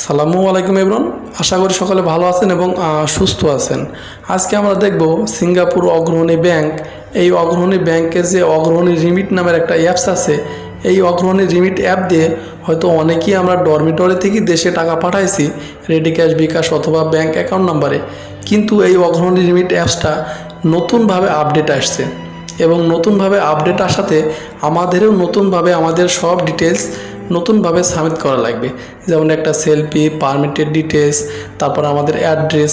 সালামু আলাইকুম ইবরন আশা করি সকলে ভালো আছেন এবং সুস্থ আছেন। আজকে আমরা দেখব সিঙ্গাপুর অগ্রহণী ব্যাংক। এই অগ্রহণী ব্যাংকের যে অগ্রহণী রিমিট নামের একটা অ্যাপস আছে, এই অগ্রণী রিমিট অ্যাপ দিয়ে হয়তো অনেকেই আমরা ডরমিটরি থেকে দেশে টাকা পাঠাইছি, রেডি ক্যাশ, বিকাশ অথবা ব্যাংক অ্যাকাউন্ট নাম্বারে। কিন্তু এই অগ্রহণী রিমিট অ্যাপসটা নতুনভাবে আপডেট আসছে এবং নতুনভাবে আপডেট আসাতে আমাদেরও নতুনভাবে আমাদের সব ডিটেলস নতুনভাবে সাবমিট করা লাগবে। যেমন একটা সেলফি পারমিটেড ডিটেলস তারপর আমাদের অ্যাড্রেস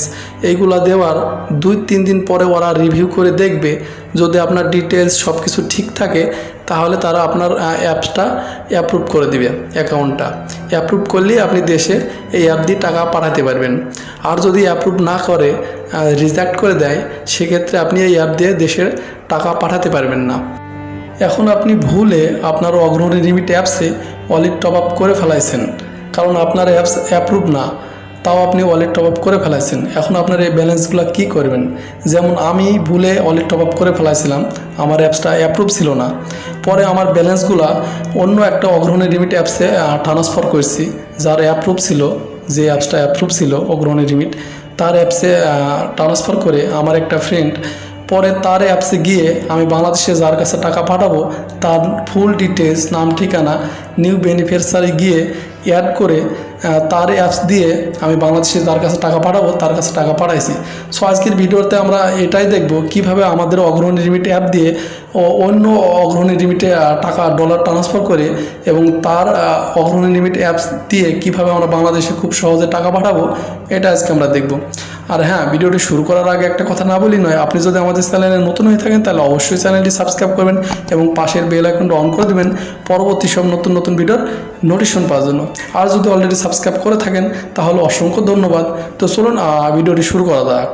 এইগুলা দেওয়ার দুই, তিন দিন পরে ওরা রিভিউ করে দেখবে। যদি আপনার ডিটেলস সব কিছু ঠিক থাকে, তাহলে তারা আপনার অ্যাপসটা অ্যাপ্রুভ করে দিবে অ্যাকাউন্টটা অ্যাপ্রুভ করলেই আপনি দেশে এই অ্যাপ দিয়ে টাকা পাঠাতে পারবেন। আর যদি অ্যাপ্রুভ না করে রিজেক্ট করে দেয়, সেক্ষেত্রে আপনি এই অ্যাপ দিয়ে দেশের টাকা পাঠাতে পারবেন না। এখন আপনি ভুলে আপনার অগ্রণী রিমিট অ্যাপসে ওয়ালেট টপ আপ করে ফেলাইছেন। কারণ আপনার অ্যাপস অ্যাপ্রুভ না, তাও আপনি ওয়ালেট টপ আপ করে ফেলাইছেন। এখন আপনার এই ব্যালেন্সগুলো কী করবেন? যেমন আমি ভুলে ওয়ালেট টপ আপ করে ফেলাইছিলাম, আমার অ্যাপসটা অ্যাপ্রুভ ছিল না। পরে আমার ব্যালেন্সগুলো অন্য একটা অগ্রহণী রিমিট অ্যাপসে ট্রান্সফার করছি, যার অ্যাপ্রুভ ছিল, যে অ্যাপসটা অ্যাপ্রুভ ছিল অগ্রণী রিমিট, তার অ্যাপসে ট্রান্সফার করে আমার একটা ফ্রেন্ড পরে তার অ্যাপসে গিয়ে আমি বাংলাদেশে যার কাছে টাকা পাঠাবো, তার ফুল ডিটেলস নাম, ঠিকানা নিউ বেনিফিশিয়ারি গিয়ে অ্যাড করে তার অ্যাপস দিয়ে আমি বাংলাদেশে যার কাছে টাকা পাঠাবো, তার কাছে টাকা পাঠাইছি। সো আজকের ভিডিওতে আমরা এটাই দেখব, কীভাবে আমাদের অগ্রণী রিমিট অ্যাপ দিয়ে অন্য অগ্রণী রিমিটে টাকা ডলার ট্রান্সফার করে এবং তার অগ্রণী লিমিট অ্যাপস দিয়ে কীভাবে আমরা বাংলাদেশে খুব সহজে টাকা পাঠাবো, এটা আজকে আমরা দেখব। আর হ্যাঁ ভিডিওটি শুরু করার আগে একটা কথা না বলি নয়, আপনি যদি আমাদের চ্যানেলে নতুন হয়ে থাকেন, তাহলে অবশ্যই চ্যানেলটি সাবস্ক্রাইব করবেন এবং পাশের বেল আইকনটা অন করে দেবেন, পরবর্তী সব নতুন নতুন ভিডিওর নোটিশন পাওয়ার জন্য। আর যদি অলরেডি সাবস্ক্রাইব করে থাকেন, তাহলে অসংখ্য ধন্যবাদ। তো চলুন ভিডিওটি শুরু করা যাক।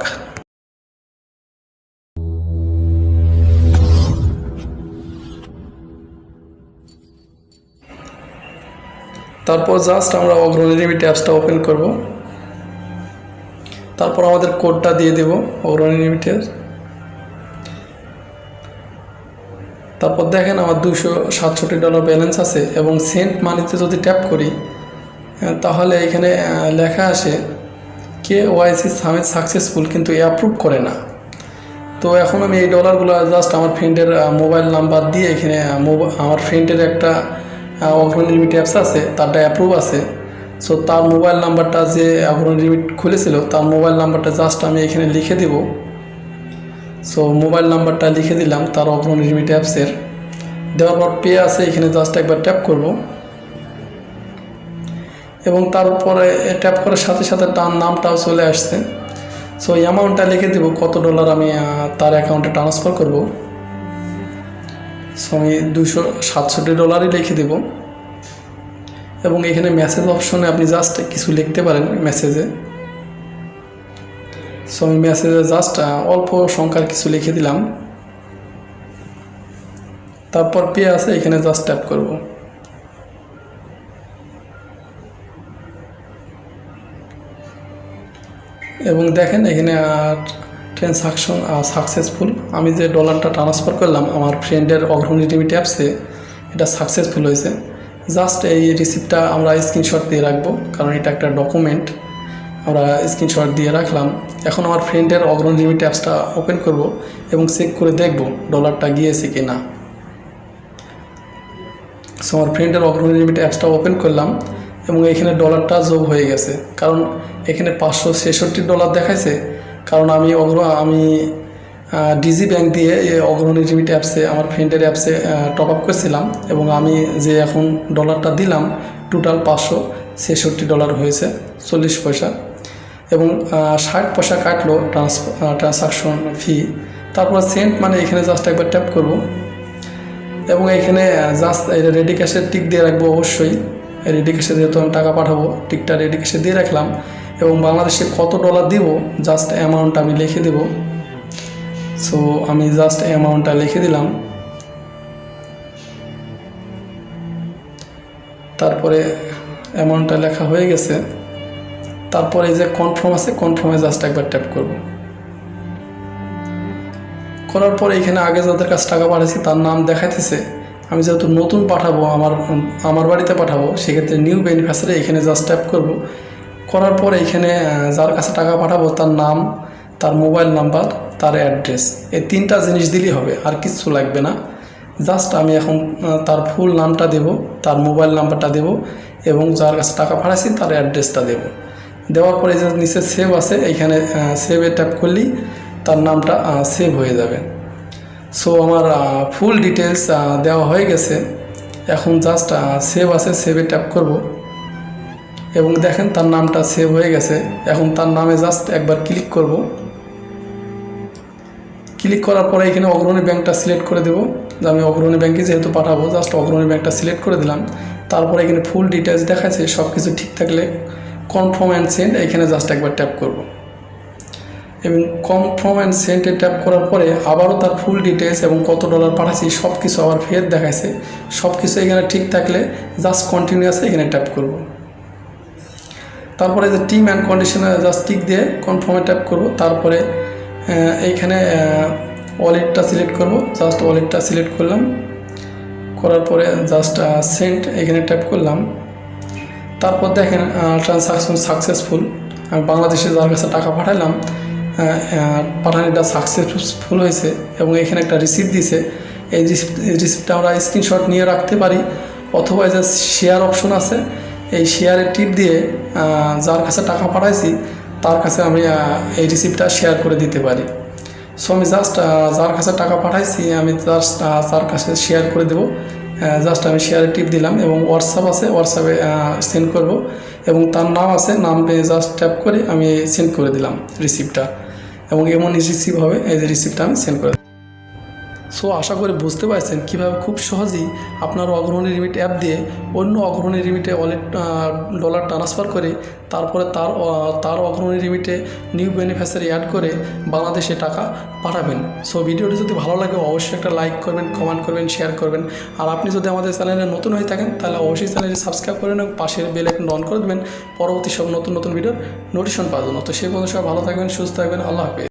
তারপর জাস্ট আমরা অগ্রণী অ্যাপসটা ওপেন করব। তারপর আমাদের কোডটা দিয়ে দেব অগ্রণী লিমিটের তারপর দেখেন আমার দুশো সাতষট্টি ডলার ব্যালেন্স আছে এবং সেন্ট মানিতে যদি ট্যাপ করি তাহলে এখানে লেখা আসে কে ওয়াইসি সামিট সাকসেসফুল কিন্তু অ্যাপ্রুভ করে না। তো এখন আমি এই ডলারগুলো জাস্ট আমার ফ্রেন্ডের মোবাইল নাম্বার দিয়ে এখানে আমার ফ্রেন্ডের একটা অগ্রণী লিমিট অ্যাপস আছে, তারটা অ্যাপ্রুভ আছে। সো তার মোবাইল নাম্বারটা যে অগ্রণী লিমিট খুলেছিল, তার মোবাইল নাম্বারটা জাস্ট আমি এখানে লিখে দেব। সো মোবাইল নাম্বারটা লিখে দিলাম, তার অগ্রণী লিমিট অ্যাপসের। দেওয়ার পর পে আছে, এখানে জাস্ট একবার ট্যাপ করব। এবং তারপরে ট্যাপ করার সাথে সাথে তার নামটাও চলে আসছে। সো এই অ্যামাউন্টটা লিখে দেবো, কত ডলার আমি তার অ্যাকাউন্টে ট্রান্সফার করব। সো আমি দুশো সাতষট্টি ডলারই লিখে দেব। এবং এখানে মেসেজ অপশনে আপনি জাস্ট কিছু লিখতে পারেন মেসেজে সো আমি মেসেজে জাস্ট অল্প সংখ্যার কিছু লিখে দিলাম। তারপর পে আছে, এখানে জাস্ট ট্যাপ করব। এবং দেখেন এখানে ট্রানসাকশন সাকসেসফুল আমি যে ডলারটা ট্রান্সফার করলাম, আমার ফ্রেন্ডের অগ্রণী টিভি ট্যাপসে এটা সাকসেসফুল হয়েছে। জাস্ট এই রিসিপ্টটা আমরা স্ক্রিনশট দিয়ে রাখব, কারণ এটা একটা ডকুমেন্ট আমরা স্ক্রিনশট দিয়ে রাখলাম। এখন আমার ফ্রেন্ডের অগ্রণী লিমিট অ্যাপসটা ওপেন করব এবং চেক করে দেখব ডলারটা গিয়েছে কি না সো আমার ফ্রেন্ডের অগ্রণী লিমিট অ্যাপসটা ওপেন করলাম এবং এখানে ডলারটা যোগ হয়ে গেছে। কারণ এখানে পাঁচশো ছেষট্টি ডলার দেখাইছে। কারণ আমি অগ্র আমি ডিজি ব্যাংক দিয়ে অগ্রণী লিমিট অ্যাপসে আমার ফ্রেন্ডের অ্যাপসে টপ আপ করেছিলাম এবং আমি যে এখন ডলারটা দিলাম টোটাল পাঁচশো ছেষট্টি ডলার হয়েছে, চল্লিশ পয়সা। এবং ষাট পয়সা কাটলো ট্রান্স ট্রানসাকশন ফি তারপর সেন্ট মানে এখানে জাস্ট একবার ট্যাপ করব। এবং এখানে জাস্ট রেডি ক্যাশের টিক দিয়ে রাখব অবশ্যই। রেডি ক্যাশে যেহেতু আমি টাকা পাঠাবো টিকটা রেডি ক্যাশে দিয়ে রাখলাম। এবং বাংলাদেশে কত ডলার দিব জাস্ট অ্যামাউন্ট আমি লিখে দেব। সো আমি জাস্ট অ্যামাউন্টটা লিখে দিলাম। তারপরে অ্যামাউন্টটা লেখা হয়ে গেছে। তারপরে যে কনফার্ম আছে কনফার্মে জাস্ট একবার ট্যাপ করব। করার পরে এখানে আগে যাদের কাছে টাকা পাঠাইছি তার নাম দেখাইতেছে। আমি যেহেতু নতুন পাঠাবো আমার আমার বাড়িতে পাঠাবো সেক্ষেত্রে নিউ বেনিফিশিয়ারি এখানে জাস্ট ট্যাপ করব। করার পর এইখানে আহ, যার কাছে টাকা পাঠাবো তার নাম তার মোবাইল নাম্বার, তার অ্যাড্রেস। এই তিনটা জিনিস দিলেই হবে, আর কিচ্ছু লাগবে না। জাস্ট আমি এখন তার ফুল নামটা দেব, তার মোবাইল নাম্বারটা দেব, এবং যার কাছে টাকা পাঠাচ্ছি তার অ্যাড্রেসটা দেব। দেওয়ার পরে যে নিচে সেভ আছে, এইখানে সেভে ট্যাপ করলেই তার নামটা সেভ হয়ে যাবে। সো আমার ফুল ডিটেলস দেওয়া হয়ে গেছে। এখন জাস্ট সেভ আছে সেভে ট্যাপ করব। এবং দেখেন তার নামটা সেভ হয়ে গেছে। এখন তার নামে জাস্ট একবার ক্লিক করব। ক্লিক করার পরে এখানে অগ্রণী ব্যাংকটা সিলেক্ট করে দেবো। যে আমি অগ্রণী ব্যাংকে যেহেতু পাঠাবো জাস্ট অগ্রণী ব্যাংকটা সিলেক্ট করে দিলাম। তারপরে এখানে ফুল ডিটেলস দেখাচ্ছে সব কিছু ঠিক থাকলে কনফার্ম অ্যান্ড সেন্ড এখানে জাস্ট একবার ট্যাপ করব। এবং কনফার্ম অ্যান্ড সেন্টে ট্যাপ করার পরে আবারও তার ফুল ডিটেলস এবং কত ডলার পাঠাচ্ছি সব কিছু আবার ফের দেখাইছে। সব কিছু এখানে ঠিক থাকলে জাস্ট কন্টিনিউয়াসে এখানে ট্যাপ করব। তারপরে যে টিম অ্যান্ড কন্ডিশনে জাস্ট টিক দিয়ে কনফার্মে ট্যাপ করব। তারপরে এইখানে ওয়ালেটটা সিলেক্ট করব। জাস্ট ওয়ালেটটা সিলেক্ট করলাম। করার পরে জাস্ট সেন্ট এখানে ট্যাপ করলাম। তারপর দেখেন ট্রানসাকশন সাকসেসফুল আমি বাংলাদেশে যার কাছে টাকা পাঠালাম পাঠানিটা সাকসেসফুল হয়েছে এবং এখানে একটা রিসিপ্ট দিছে। এই রিসিপ্টটা আমরা স্ক্রিনশট নিয়ে রাখতে পারি। অথবা যে শেয়ার অপশন আছে এই শেয়ারের টিপ দিয়ে যার কাছে টাকা পাঠাইছি, তার কাছে আমি এই রিসিপ্টটা শেয়ার করে দিতে পারি। সো আমি জাস্ট যার কাছে টাকা পাঠাইছি, আমি জাস্ট তার কাছে শেয়ার করে দেবো জাস্ট আমি শেয়ারে টিপ দিলাম এবং হোয়াটসঅ্যাপ আছে হোয়াটসঅ্যাপে সেন্ড করব এবং তার নাম আছে, নাম পেয়ে জাস্ট ট্যাপ করে আমি সেন্ড করে দিলাম রিসিপ্টটা এবং এমন রিসিভ হবে, এই যে রিসিপ্টটা আমি সেন্ড করে সো আশা করে বুঝতে পারছেন কীভাবে খুব সহজেই আপনার অগ্রহণী রিমিট অ্যাপ দিয়ে অন্য অগ্রহণী রিমিটে ওয়ালেট ডলার ট্রান্সফার করে তারপরে তার তার অগ্রহণী রিমিটে নিউ বেনিফিশিয়ারি অ্যাড করে বাংলাদেশে টাকা পাঠাবেন। সো ভিডিওটি যদি ভালো লাগে অবশ্যই একটা লাইক করবেন কমেন্ট করবেন শেয়ার করবেন। আর আপনি যদি আমাদের চ্যানেলে নতুন হয়ে থাকেন, তাহলে অবশ্যই চ্যানেলটি সাবস্ক্রাইব করবেন এবং পাশের বেল আইকন অন করে দেবেন। পরবর্তী সব নতুন নতুন ভিডিওর নোটিশন পাওয়ার জন্য। তো সেই পর্যন্ত সবাই ভালো থাকবেন, সুস্থ থাকবেন, আল্লাহ হাফিজ।